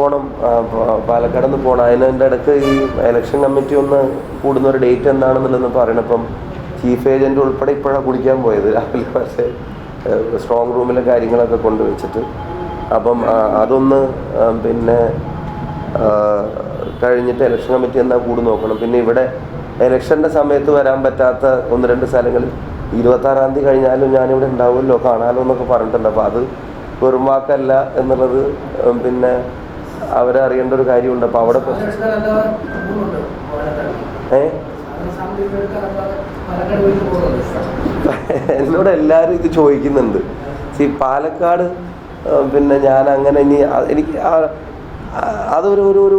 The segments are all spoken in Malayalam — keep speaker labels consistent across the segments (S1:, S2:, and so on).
S1: പോകണം പാലക്കാട് നിന്ന് പോകണം അതിന്റെ ഇടയ്ക്ക് ഈ എലക്ഷൻ കമ്മിറ്റി ഒന്ന് കൂടുന്ന ഒരു ഡേറ്റ് എന്താണെന്നുള്ളതെന്ന് പറയണം. ഇപ്പം ചീഫ് ഏജന്റ് ഉൾപ്പെടെ ഇപ്പോഴാണ് കുടിക്കാൻ പോയത്. രാവിലെ പക്ഷേ സ്ട്രോങ് റൂമിലെ കാര്യങ്ങളൊക്കെ കൊണ്ടുവച്ചിട്ട് അപ്പം അതൊന്ന് പിന്നെ കഴിഞ്ഞിട്ട് ഇലക്ഷൻ കമ്മിറ്റി എന്നാ കൂടി നോക്കണം. പിന്നെ ഇവിടെ ഇലക്ഷന്റെ സമയത്ത് വരാൻ പറ്റാത്ത ഒന്ന് രണ്ട് സ്ഥലങ്ങളിൽ ഇരുപത്താറാം തീയതി കഴിഞ്ഞാലും ഞാനിവിടെ ഉണ്ടാവുമല്ലോ കാണാമല്ലോ എന്നൊക്കെ പറഞ്ഞിട്ടുണ്ട്. അപ്പോൾ അത് വെറും വാക്കല്ല എന്നുള്ളത് പിന്നെ അവരെ അറിയേണ്ട ഒരു കാര്യമുണ്ട്. അപ്പോൾ അവിടെ എന്നോട് എല്ലാവരും ഇത് ചോദിക്കുന്നുണ്ട്. ഈ പാലക്കാട് പിന്നെ ഞാൻ അങ്ങനെ ഇനി എനിക്ക് അതൊരു ഒരു ഒരു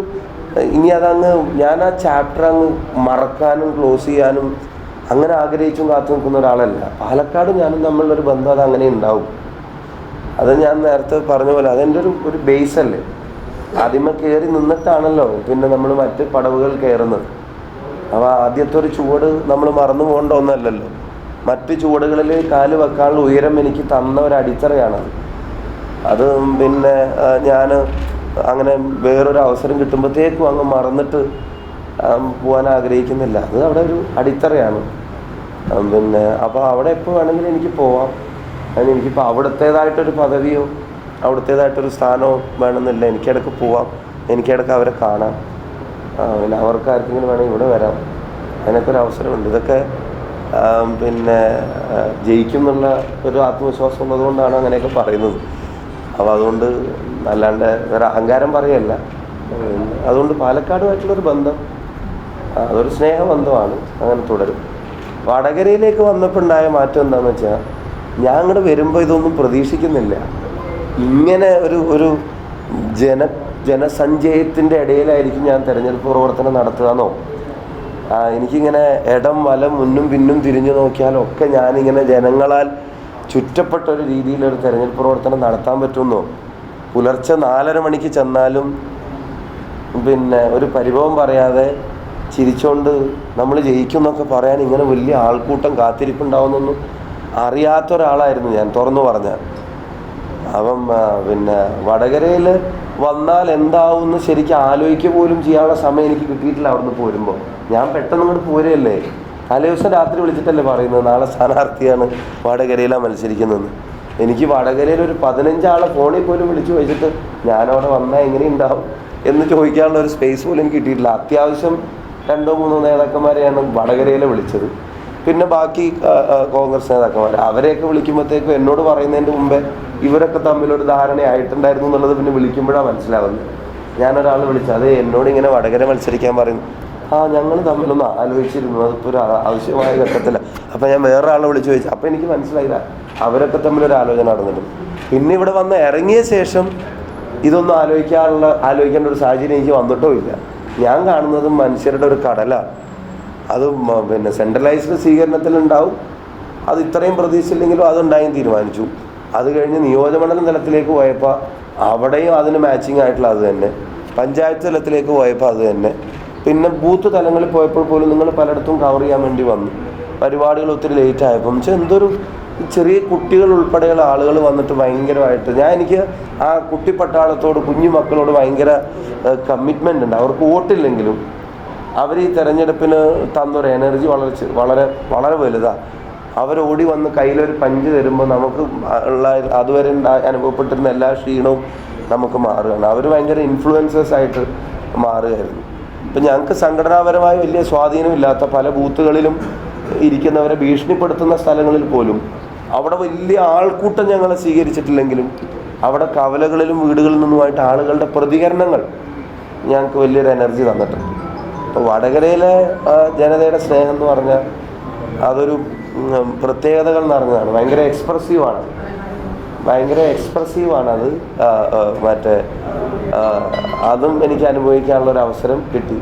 S1: ഇനി അതങ്ങ് ഞാൻ ആ ചാപ്റ്റർ അങ്ങ് മറക്കാനും ക്ലോസ് ചെയ്യാനും അങ്ങനെ ആഗ്രഹിച്ചും കാത്തു നിൽക്കുന്ന ഒരാളല്ല. പാലക്കാട് ഞാനും തമ്മിലുള്ളൊരു ബന്ധം അത് അങ്ങനെ ഉണ്ടാവും. അത് ഞാൻ നേരത്തെ പറഞ്ഞ പോലെ അതെന്റെ ഒരു ഒരു ബേസ് അല്ലേ? ആദ്യമേ കയറി നിന്നിട്ടാണല്ലോ. പിന്നെ നമ്മൾ മറ്റ് പടവുകൾ കയറുന്നത് അപ്പോൾ ആദ്യത്തെ ഒരു ചുവട് നമ്മൾ മറന്നു പോകേണ്ട ഒന്നല്ലല്ലോ. മറ്റ് ചുവടുകളിൽ കാൽ വെക്കാനുള്ള ഉയരം എനിക്ക് തന്ന ഒരു അടിത്തറയാണ് അത്. പിന്നെ ഞാൻ അങ്ങനെ വേറൊരു അവസരം കിട്ടുമ്പോഴത്തേക്കും അങ്ങ് മറന്നിട്ട് പോകാൻ ആഗ്രഹിക്കുന്നില്ല. അത് അവിടെ ഒരു അടിത്തറയാണ്. പിന്നെ അപ്പോൾ അവിടെ എപ്പോൾ വേണമെങ്കിലും എനിക്ക് പോവാം. അതിന് എനിക്കിപ്പോൾ അവിടുത്തേതായിട്ടൊരു പദവിയോ അവിടുത്തേതായിട്ടൊരു സ്ഥാനവും വേണമെന്നില്ല. എനിക്കിടക്ക് പോവാം. എനിക്കിടക്ക് അവരെ കാണാം. പിന്നെ അവർക്ക് ആർക്കെങ്കിലും വേണമെങ്കിൽ ഇവിടെ വരാം. അതിനൊക്കെ ഒരു അവസരമുണ്ട്. ഇതൊക്കെ പിന്നെ ജയിക്കും എന്നുള്ള ഒരു ആത്മവിശ്വാസം ഉള്ളതുകൊണ്ടാണ് അങ്ങനെയൊക്കെ പറയുന്നത്. അപ്പോൾ അതുകൊണ്ട് അല്ലാണ്ട് വേറെ അഹങ്കാരം പറയല്ല. അതുകൊണ്ട് പാലക്കാടുമായിട്ടുള്ളൊരു ബന്ധം അതൊരു സ്നേഹബന്ധമാണ്. അങ്ങനെ തുടരും. വടകരയിലേക്ക് വന്നപ്പോൾ ഉണ്ടായ മാറ്റം എന്താണെന്ന് വെച്ചാൽ ഞാൻ അങ്ങോട്ട് വരുമ്പോൾ ഇതൊന്നും പ്രതീക്ഷിക്കുന്നില്ല. ഇങ്ങനെ ഒരു ഒരു ജന ജനസഞ്ചയത്തിന്റെ ഇടയിലായിരിക്കും ഞാൻ തിരഞ്ഞെടുപ്പ് പ്രവർത്തനം നടത്തുകയെന്നോ എനിക്കിങ്ങനെ ഇടം വലം മുന്നും പിന്നും തിരിഞ്ഞു നോക്കിയാലൊക്കെ ഞാനിങ്ങനെ ജനങ്ങളാൽ ചുറ്റപ്പെട്ട ഒരു രീതിയിലൊരു തിരഞ്ഞെടുപ്പ് പ്രവർത്തനം നടത്താൻ പറ്റുമെന്നോ പുലർച്ചെ നാലര മണിക്ക് ചെന്നാലും പിന്നെ ഒരു പരിഭവം പറയാതെ ചിരിച്ചുകൊണ്ട് നമ്മൾ ജയിക്കുമെന്നൊക്കെ പറയാൻ ഇങ്ങനെ വലിയ ആൾക്കൂട്ടം കാത്തിരിപ്പുണ്ടാവുന്നൊന്നും അറിയാത്ത ഒരാളായിരുന്നു ഞാൻ തുറന്നു പറഞ്ഞാൽ. അപ്പം പിന്നെ വടകരയിൽ വന്നാൽ എന്താവുമെന്ന് ശരിക്കും ആലോചിക്കുക പോലും ചെയ്യാനുള്ള സമയം എനിക്ക് കിട്ടിയിട്ടില്ല അവിടുന്ന് പോരുമ്പോൾ. ഞാൻ പെട്ടെന്ന് ഇങ്ങോട്ട് പോരുകയല്ലേ തലേ ദിവസം രാത്രി വിളിച്ചിട്ടല്ലേ പറയുന്നത്? നാളെ സ്ഥാനാർത്ഥിയാണ് വടകരയിലാണ് മത്സരിക്കുന്നതെന്ന്. എനിക്ക് വടകരയിൽ ഒരു പതിനഞ്ചാളെ ഫോണിൽ പോലും വിളിച്ചു ചോദിച്ചിട്ട് ഞാനവിടെ വന്നാൽ എങ്ങനെ ഉണ്ടാവും എന്ന് ചോദിക്കാനുള്ള ഒരു സ്പേസ് പോലും എനിക്ക് കിട്ടിയിട്ടില്ല. അത്യാവശ്യം രണ്ടോ മൂന്നോ നേതാക്കന്മാരെയാണ് വടകരയിലെ വിളിച്ചത്. പിന്നെ ബാക്കി കോൺഗ്രസ് നേതാക്കന്മാർ അവരെയൊക്കെ വിളിക്കുമ്പോഴത്തേക്കും എന്നോട് പറയുന്നതിന്റെ മുമ്പേ ഇവരൊക്കെ തമ്മിലൊരു ധാരണയായിട്ടുണ്ടായിരുന്നു എന്നുള്ളത് പിന്നെ വിളിക്കുമ്പോഴാണ് മനസ്സിലാവുന്നത്. ഞാനൊരാൾ വിളിച്ചു. അതെ എന്നോട് ഇങ്ങനെ വടകര മത്സരിക്കാൻ പറയുന്നു. ആ ഞങ്ങൾ തമ്മിലൊന്ന് ആലോചിച്ചിരുന്നു. അതിപ്പോൾ ഒരു ആവശ്യമായ ഘട്ടത്തില്ല അപ്പം ഞാൻ വേറെ ആളെ വിളിച്ചു ചോദിച്ചു. അപ്പം എനിക്ക് മനസ്സിലായില്ല. അവരൊക്കെ തമ്മിലൊരു ആലോചന നടന്നിട്ടുണ്ട്. പിന്നെ ഇവിടെ വന്ന് ഇറങ്ങിയ ശേഷം ഇതൊന്നും ആലോചിക്കാനുള്ള ആലോചിക്കേണ്ട ഒരു സാഹചര്യം എനിക്ക് വന്നിട്ടോ ഇല്ല. ഞാൻ കാണുന്നത് മനുഷ്യരുടെ ഒരു കടലാണ് അത് പിന്നെ സെൻട്രലൈസ്ഡ് സ്വീകരണത്തിലുണ്ടാവും. അത് ഇത്രയും പ്രതീക്ഷിച്ചില്ലെങ്കിലും അതുണ്ടായും തീരുമാനിച്ചു. അത് കഴിഞ്ഞ് നിയോജകമണ്ഡലം തലത്തിലേക്ക് പോയപ്പോൾ അവിടെയും അതിന് മാച്ചിങ് ആയിട്ടുള്ള അത് തന്നെ. പഞ്ചായത്ത് തലത്തിലേക്ക് പോയപ്പോൾ അത് തന്നെ. പിന്നെ ബൂത്ത് തലങ്ങളിൽ പോയപ്പോൾ പോലും നിങ്ങൾ പലയിടത്തും കവർ ചെയ്യാൻ വേണ്ടി വന്നു. പരിപാടികൾ ഒത്തിരി ലേറ്റ് ആയപ്പോൾ പക്ഷെ എന്തൊരു ചെറിയ കുട്ടികൾ ഉൾപ്പെടെയുള്ള ആളുകൾ വന്നിട്ട് ഭയങ്കരമായിട്ട് ഞാൻ എനിക്ക് ആ കുട്ടിപ്പട്ടാളത്തോട് കുഞ്ഞു മക്കളോട് ഭയങ്കര കമ്മിറ്റ്മെന്റ് ഉണ്ട്. അവർക്ക് വോട്ടില്ലെങ്കിലും അവർ ഈ തെരഞ്ഞെടുപ്പിന് തന്നൊരു എനർജി വളരെ വളരെ വളരെ വലുതാണ് അവർ ഓടി വന്ന് കയ്യിലൊരു പഞ്ച് തരുമ്പോൾ നമുക്ക് ഉള്ള അതുവരെ അനുഭവപ്പെട്ടിരുന്ന എല്ലാ ക്ഷീണവും നമുക്ക് മാറുകയാണ്. അവർ ഭയങ്കര ഇൻഫ്ലുവൻസേഴ്സ് ആയിട്ട് മാറുകയായിരുന്നു. ഇപ്പം ഞങ്ങൾക്ക് സംഘടനാപരമായി വലിയ സ്വാധീനമില്ലാത്ത പല ബൂത്തുകളിലും ഇരിക്കുന്നവരെ ഭീഷണിപ്പെടുത്തുന്ന സ്ഥലങ്ങളിൽ പോലും അവിടെ വലിയ ആൾക്കൂട്ടം ഞങ്ങളെ സ്വീകരിച്ചിട്ടില്ലെങ്കിലും അവിടെ കവലകളിലും വീടുകളിൽ നിന്നുമായിട്ട് ആളുകളുടെ പ്രതികരണങ്ങൾ ഞങ്ങൾക്ക് വലിയൊരു എനർജി തന്നിട്ടുണ്ട്. അപ്പോൾ വടകരയിലെ ജനതയുടെ സ്നേഹം എന്ന് പറഞ്ഞാൽ അതൊരു പ്രത്യേകതകൾ നിറഞ്ഞതാണ്. ഭയങ്കര എക്സ്പ്രസീവാണ് ഭയങ്കര എക്സ്പ്രസീവാണ് അത്. മറ്റേ അതും എനിക്ക് അനുഭവിക്കാനുള്ള ഒരു അവസരം കിട്ടി.